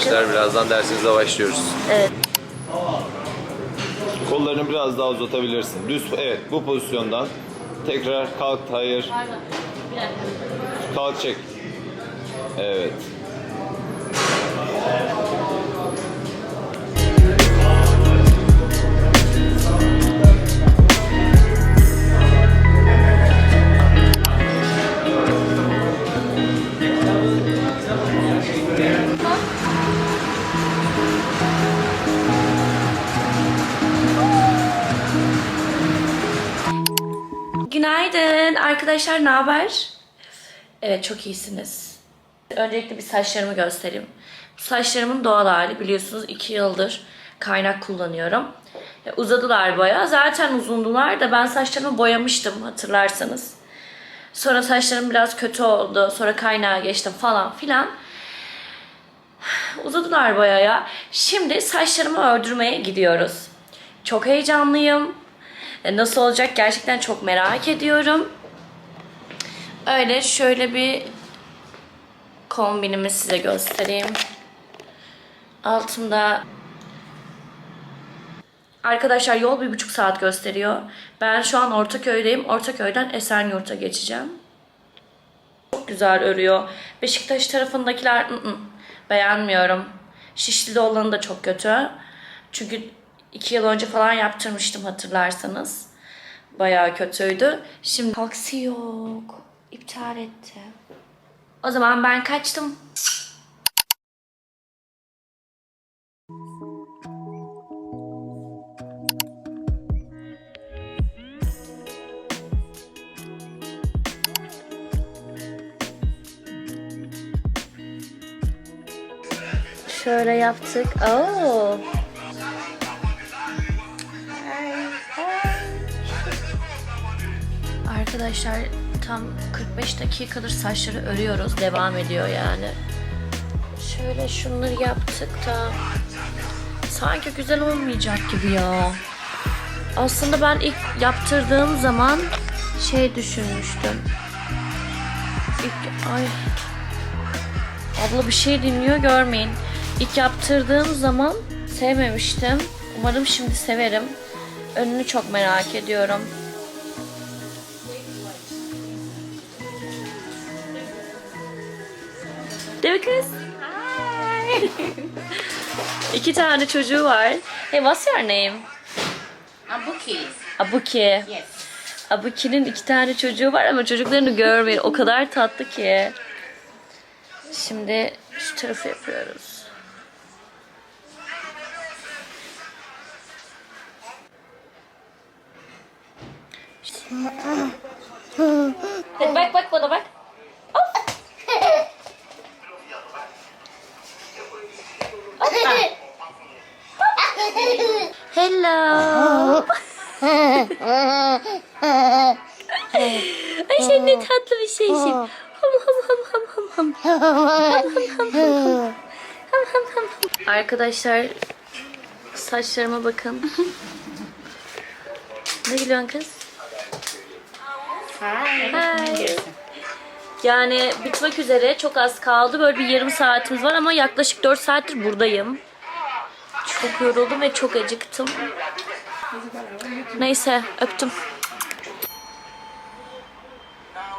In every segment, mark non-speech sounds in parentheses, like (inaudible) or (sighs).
Sıklığına bakın. arkadaşlar. Birazdan dersimize başlıyoruz. Evet. Kollarını biraz daha uzatabilirsin. Düz, evet bu pozisyondan. Tekrar kalk, hayır. Kalk çek. Evet. Arkadaşlar ne haber? Evet çok iyisiniz. Öncelikle bir saçlarımı göstereyim. Bu saçlarımın doğal hali biliyorsunuz 2 yıldır kaynak kullanıyorum. E, Uzadılar baya. Zaten uzundular da ben saçlarımı boyamıştım hatırlarsanız. Sonra saçlarım biraz kötü oldu. Sonra kaynağa geçtim falan filan. (sighs) Uzadılar baya ya. Şimdi saçlarımı ördürmeye gidiyoruz. Çok heyecanlıyım. E, Nasıl olacak gerçekten çok merak ediyorum. Öyle şöyle bir kombinimi size göstereyim. Altımda Arkadaşlar yol bir buçuk saat gösteriyor. Ben şu an Ortaköy'deyim. Ortaköy'den Esenyurt'a geçeceğim. Çok güzel örüyor. Beşiktaş tarafındakiler ı -ı, beğenmiyorum. Şişli'de olanı da çok kötü. Çünkü iki yıl önce falan yaptırmıştım hatırlarsanız. Bayağı kötüydü. Şimdi taksi yok. İptal etti. O zaman ben kaçtım. Şöyle yaptık. Oo. Arkadaşlar tam 45 dakikadır saçları örüyoruz. Devam ediyor yani. Şöyle şunları yaptık da sanki güzel olmayacak gibi ya. Aslında ben ilk yaptırdığım zaman şey düşünmüştüm. İlk, ay Abla bir şey dinliyor görmeyin. İlk yaptırdığım zaman sevmemiştim. Umarım şimdi severim. Önünü çok merak ediyorum. Değil mi kız? Hi. (laughs) İki tane çocuğu var. Hey, what's your name? Abuki. Abuki. Yes. Abuki'nin iki tane çocuğu var ama çocuklarını görmeyin. O kadar tatlı ki. Şimdi şu tarafı yapıyoruz. Hadi bak bak bana bak. Hello. Ay sen ne tatlı bir şeysin. Hum hum hum hum hum hum. Arkadaşlar saçlarıma bakın. ne gülüyorsun kız? Hi. Yani bitmek üzere çok az kaldı. Böyle bir yarım saatimiz var ama yaklaşık 4 saattir buradayım. Çok yoruldum ve çok acıktım. Neyse öptüm.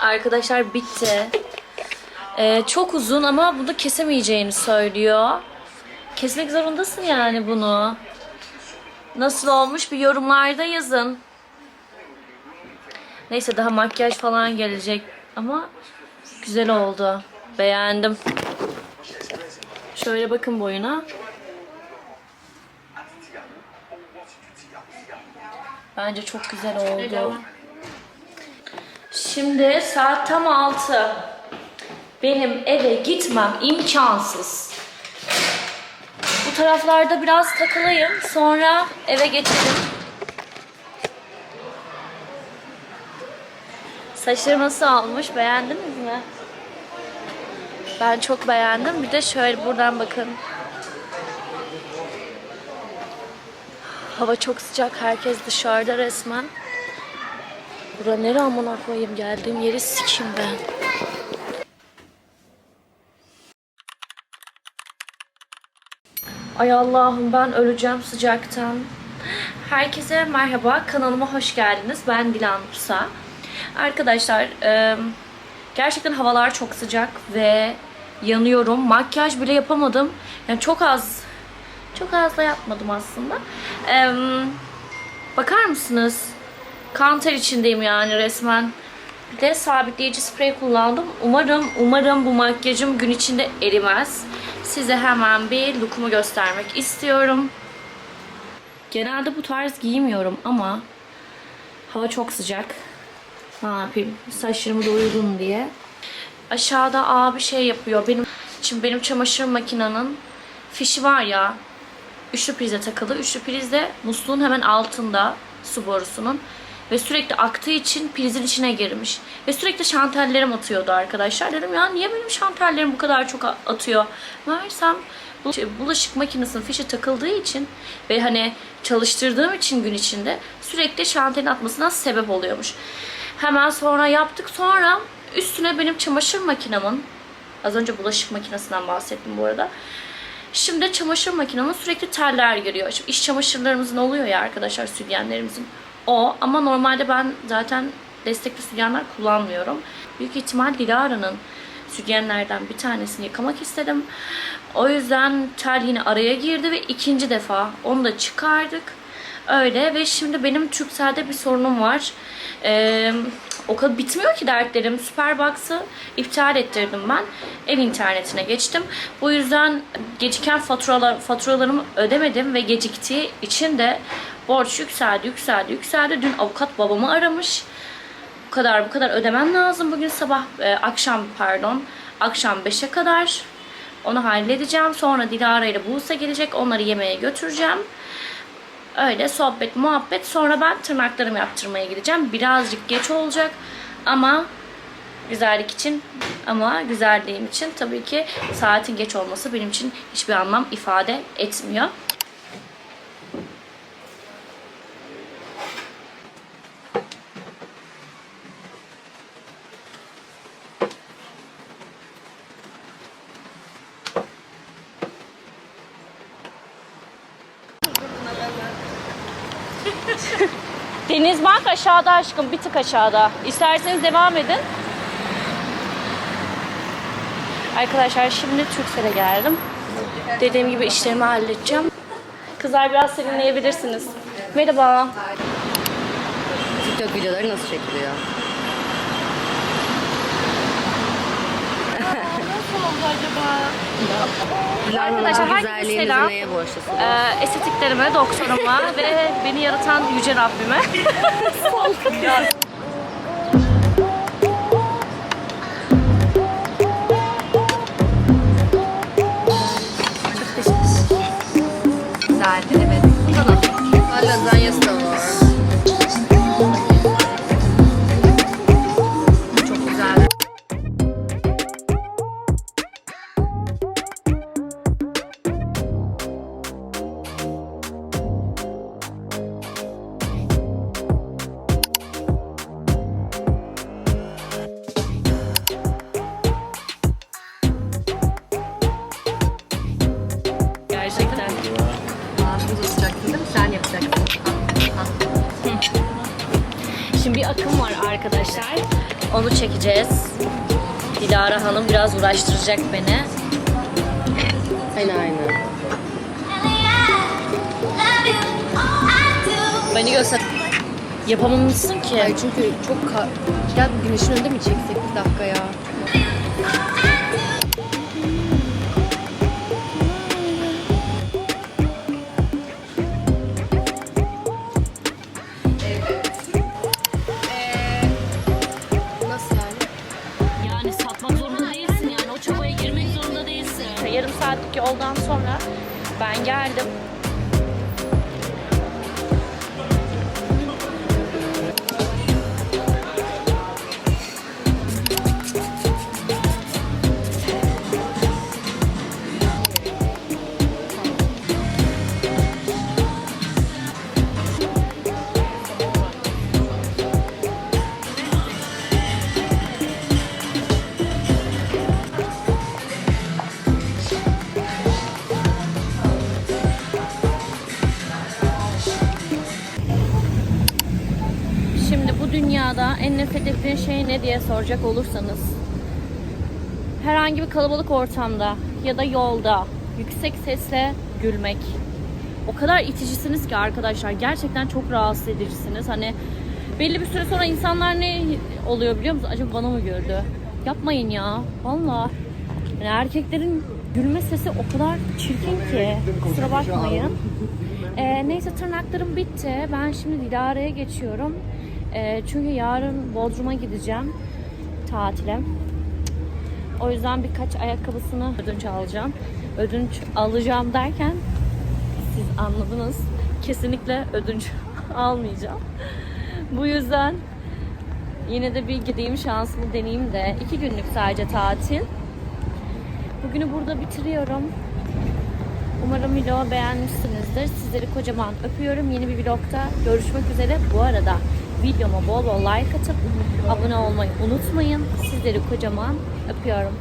Arkadaşlar bitti. Ee, çok uzun ama bunu kesemeyeceğini söylüyor. Kesmek zorundasın yani bunu. Nasıl olmuş bir yorumlarda yazın. Neyse daha makyaj falan gelecek ama güzel oldu. Beğendim. Şöyle bakın boyuna. Bence çok güzel oldu. Şimdi saat tam 6. Benim eve gitmem imkansız. Bu taraflarda biraz takılayım. Sonra eve geçelim. Saçlarım nasıl olmuş? Beğendiniz mi? Ben çok beğendim. Bir de şöyle buradan bakın. Hava çok sıcak. Herkes dışarıda resmen. Bura nere amına koyayım geldiğim yeri sikeyim ben. Ay Allah'ım ben öleceğim sıcaktan. Herkese merhaba. Kanalıma hoş geldiniz. Ben Dilan Musa. Arkadaşlar gerçekten havalar çok sıcak ve yanıyorum. Makyaj bile yapamadım. Yani çok az çok az da yapmadım aslında. E, bakar mısınız? Kanter içindeyim yani resmen. Bir de sabitleyici sprey kullandım. Umarım, umarım bu makyajım gün içinde erimez. Size hemen bir lookumu göstermek istiyorum. Genelde bu tarz giymiyorum ama hava çok sıcak. Ne yapayım? Saçlarımı da uygun diye. Aşağıda abi şey yapıyor. Benim şimdi benim çamaşır makinenin fişi var ya. Üçlü prize takılı. Üçlü priz de musluğun hemen altında su borusunun. Ve sürekli aktığı için prizin içine girmiş. Ve sürekli şantellerim atıyordu arkadaşlar. Dedim ya niye benim şantellerim bu kadar çok atıyor? Meğersem şey, bulaşık makinesinin fişi takıldığı için ve hani çalıştırdığım için gün içinde sürekli şantelin atmasına sebep oluyormuş. Hemen sonra yaptık. Sonra üstüne benim çamaşır makinemin az önce bulaşık makinesinden bahsettim bu arada. Şimdi çamaşır makinemin sürekli teller giriyor. Şimdi iş çamaşırlarımızın oluyor ya arkadaşlar sütyenlerimizin. O ama normalde ben zaten destekli sütyenler kullanmıyorum. Büyük ihtimal Dilara'nın sütyenlerden bir tanesini yıkamak istedim. O yüzden tel yine araya girdi ve ikinci defa onu da çıkardık. Öyle ve şimdi benim Turkcell'de bir sorunum var. Ee, o kadar bitmiyor ki dertlerim. Superbox'ı iptal ettirdim ben. Ev internetine geçtim. Bu yüzden geciken faturalar, faturalarımı ödemedim ve geciktiği için de borç yükseldi, yükseldi, yükseldi. Dün avukat babamı aramış. Bu kadar bu kadar ödemem lazım bugün sabah, e, akşam pardon. Akşam 5'e kadar. Onu halledeceğim. Sonra Dilara ile Buse gelecek. Onları yemeğe götüreceğim. Öyle sohbet muhabbet. Sonra ben tırnaklarımı yaptırmaya gideceğim. Birazcık geç olacak ama güzellik için ama güzelliğim için tabii ki saatin geç olması benim için hiçbir anlam ifade etmiyor. Aşağıda aşkım bir tık aşağıda. İsterseniz devam edin. Arkadaşlar şimdi Türksel'e geldim. Dediğim gibi işlerimi halledeceğim. Kızlar biraz serinleyebilirsiniz. Merhaba. TikTok videoları nasıl çekiliyor? Arkadaşlar, herkese selam. Ee, estetiklerime, doktoruma (laughs) ve beni yaratan Yüce Rabbime. Güzeldi evet. Lazanyası da var. Şimdi bir akım var arkadaşlar. Onu çekeceğiz. Dilara Hanım biraz uğraştıracak beni. Aynen aynen. Beni göster. Yapamamışsın ki. Ay çünkü çok ka- Gel bu güneşin önünde mi çeksek bir dakika ya? Dünyada en nefret ettiğin şey ne diye soracak olursanız herhangi bir kalabalık ortamda ya da yolda yüksek sesle gülmek. O kadar iticisiniz ki arkadaşlar. Gerçekten çok rahatsız edicisiniz. Hani belli bir süre sonra insanlar ne oluyor biliyor musunuz? Acaba bana mı gördü? Yapmayın ya. Valla. Yani erkeklerin gülme sesi o kadar çirkin ki. Kusura bakmayın. Ee, neyse tırnaklarım bitti. Ben şimdi Dilara'ya geçiyorum. Ee, çünkü yarın Bodrum'a gideceğim tatile. O yüzden birkaç ayakkabısını ödünç alacağım. Ödünç alacağım derken siz anladınız. Kesinlikle ödünç (laughs) almayacağım. Bu yüzden yine de bir gideyim şansımı deneyeyim de. iki günlük sadece tatil. Bugünü burada bitiriyorum. Umarım vlogu beğenmişsinizdir. Sizleri kocaman öpüyorum. Yeni bir vlogda görüşmek üzere. Bu arada videoma bol bol like atıp abone olmayı unutmayın. Sizleri kocaman öpüyorum.